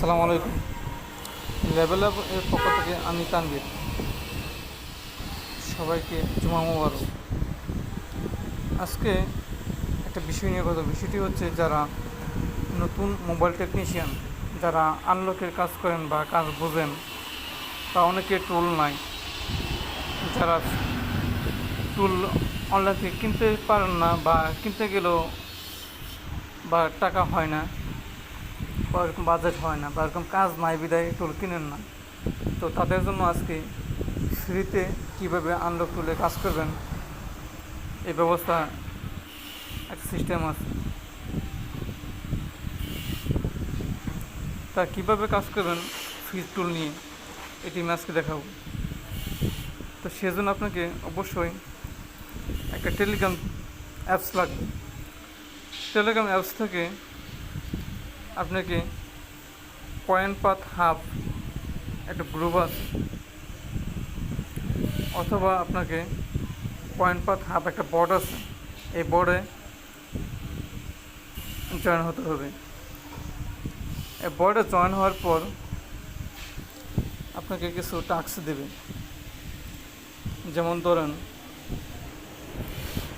আসসালামু আলাইকুম। লেভেল এর পক্ষ থেকে আমি তানবীর সবাইকে জুমা মুবারক। আজকে একটা বিষয় নিয়ে কথা বিষয়টি হচ্ছে যারা নতুন মোবাইল টেকনিশিয়ান, যারা আনলকের কাজ করেন বা কাজ বোঝেন, তা অনেকে টুল নাই। যারা টুল অনলাইন থেকে কিনতে পারেন না বা কিনতে গেলেও বা টাকা হয় না বা এরকম বাজেট হয় না বা এরকম কাজ নাই বিদায় টুল কিনেন না। তো তাদের জন্য আজকে ফ্রিতে কীভাবে আনলক টুলে কাজ করবেন, এই ব্যবস্থা একটা সিস্টেম আছে। তা কীভাবে কাজ করবেন ফ্রি টুল নিয়ে, এটি আমি আজকে দেখাবো। তো সেজন্য আপনাকে অবশ্যই একটা টেলিগ্রাম অ্যাপস লাগবে। টেলিগ্রাম অ্যাপস থেকে আপনাকে পয়েন্ট পাথ হাব একটা গ্রুপ আছে। অথবা আপনাকে পয়েন্ট পাথ হাব একটা বোর্ড আছে। এই বোর্ডে জয়েন হতে হবে। এই বোর্ডে জয়েন হওয়ার পর আপনাকে কিছু টাস্ক দেবে। যেমন ধরেন,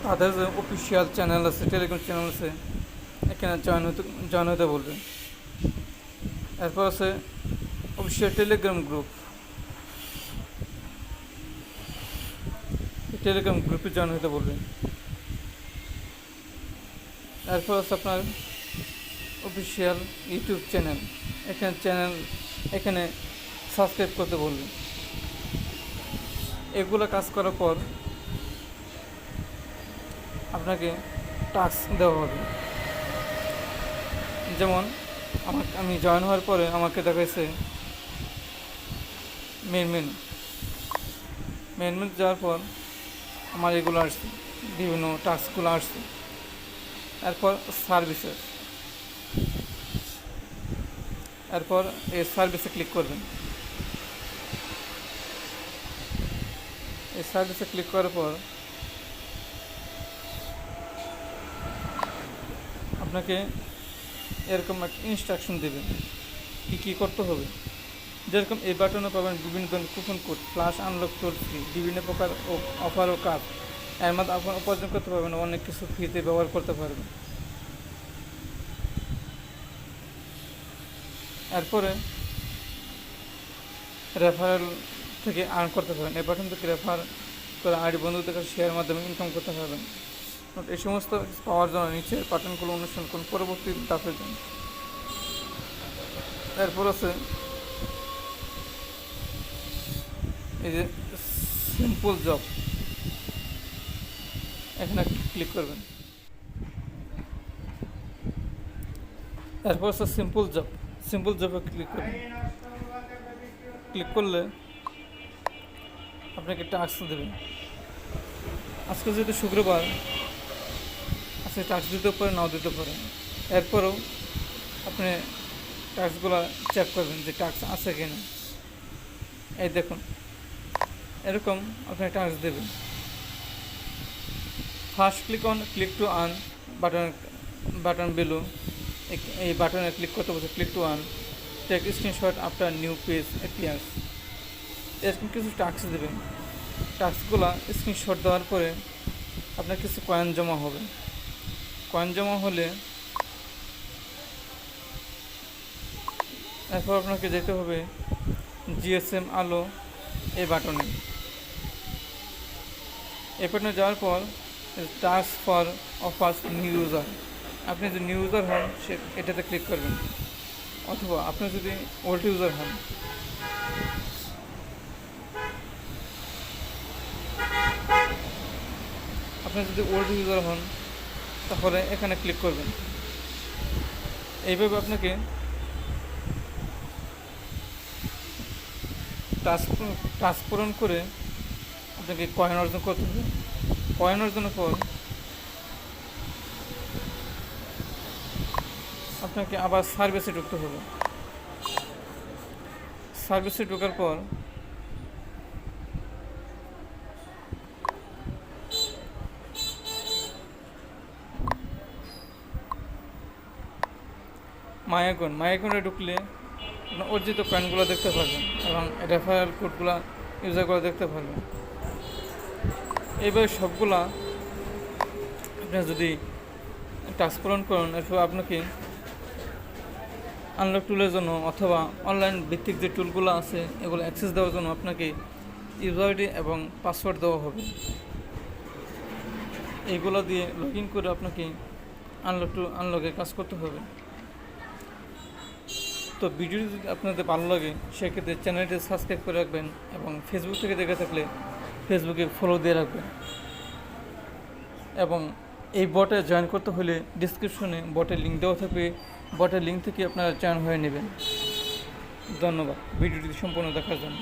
তাদের যে অফিসিয়াল চ্যানেল আছে টেলিগ্রাম চ্যানেল আছে এখানে জয়েন হতে জয়েন হতে বলবে। এরপর আছে অফিসিয়াল টেলিগ্রাম গ্রুপ। টেলিগ্রাম গ্রুপে জয়েন হতে বলবে। এরপর আছে আপনার অফিসিয়াল ইউটিউব চ্যানেল। এখানে চ্যানেল, এখানে সাবস্ক্রাইব করতে বলবে। এগুলো কাজ করার পর আপনাকে টাস্ক দেওয়া হবে। যেমন আমার আমি জয়েন হওয়ার পরে আমাকে দেখাইছে মেন মেনু মেন মেনু যাওয়ার পর আমার এগুলো আসছে, বিভিন্ন টাস্কগুলো আসছে। এরপর সার্ভিসেস এরপর এই সার্ভিসে ক্লিক করবেন। এই সার্ভিসে ক্লিক করার পর আপনাকে এরকম একটা ইনস্ট্রাকশন দেবে কী কী করতে হবে। যেরকম এই বাটনে পাবেন বিভিন্ন ধরনের coupon code flash unlock toll free বিভিন্ন প্রকার অফার ও কাপ এর মধ্যে আপনার উপার্জন করতে পারবেন, অনেক কিছু ফ্রিতে ব্যবহার করতে পারবেন। এরপরে রেফারেল থেকে আর্ন করতে পারবেন। এই বাটন থেকে রেফার করে আইডি বন্ধুদের কাছে শেয়ার মাধ্যমে ইনকাম করতে পারবেন। এই সমস্ত পাওয়ার জন্য নিচের বাটনগুলো অনুষ্ঠান করুন, পরবর্তী ধাপের জন্য। এরপর আছে এই যে সিম্পল জব এখানে ক্লিক করবেন। এরপর আছে সিম্পল জব সিম্পল জবে ক্লিক করবেন ক্লিক করলে আপনাকে টাস্ক দেবেন আজকে যেহেতু শুক্রবার আজকে টাস্ক দিতে পারে নাও দিতে পারে এরপরেও আপনি টাস্কগুলো চেক করবেন যে টাস্ক আছে কি না এই দেখুন, এরকম আপনি টাস্ক দেবেন। First click on click to earn button button below এই বাটনে ক্লিক করতে বলছে click to earn take screenshot after new page appears এরকম কিছু টাস্ক দেবেন। টাস্কগুলো স্ক্রিনশট দেওয়ার পরে আপনার কিছু কয়েন জমা হবে। কয়েন হলে এরপর আপনাকে যেতে হবে জিএসএম আলো এই বাটনে। এই বাটনে যাওয়ার পর task for offers new user আপনি যদি নিউ ইউজার হন, সে এটাতে ক্লিক করবেন। অথবা আপনি যদি ওল্ড ইউজার হন। আপনি যদি ওল্ড ইউজার হন তাহলে এখানে ক্লিক করবেন। এইভাবে আপনাকে টাস্ক টাস্ক পূরণ করে আপনাকে কয়েন অর্জন করতে হবে। কয়েন অর্জনের পর আপনাকে আবার সার্ভিসে ঢুকতে হবে। সার্ভিসে ঢোকার পর মায়াগন মায়াগনে ঢুকলে অর্জিত কয়েনগুলো দেখতে পারবেন এবং রেফারেল কোডগুলো ইউজার করে দেখতে পারবেন। এইভাবে সবগুলা আপনার যদি টাস্ক পূরণ করেন, এরপর আপনাকে আনলক টুলের জন্য অথবা অনলাইন ভিত্তিক যে টুলগুলো আছে, এগুলো অ্যাক্সেস দেওয়ার জন্য আপনাকে ইউজার আইডি এবং পাসওয়ার্ড দেওয়া হবে। এইগুলো দিয়ে লগ ইন করে আপনাকে আনলক টু আনলকে কাজ করতে হবে। তো ভিডিওটি যদি আপনাদের ভালো লাগে, সেক্ষেত্রে চ্যানেলটি সাবস্ক্রাইব করে রাখবেন এবং ফেসবুক থেকে দেখে থাকলে ফেসবুকে ফলো দিয়ে রাখবেন। এবং এই বটে জয়েন করতে হলে ডিসক্রিপশনে বটের লিঙ্ক দেওয়া থাকবে। বটের লিঙ্ক থেকে আপনারা জয়েন হয়ে নেবেন। ধন্যবাদ। ভিডিওটি সম্পূর্ণ দেখার জন্য।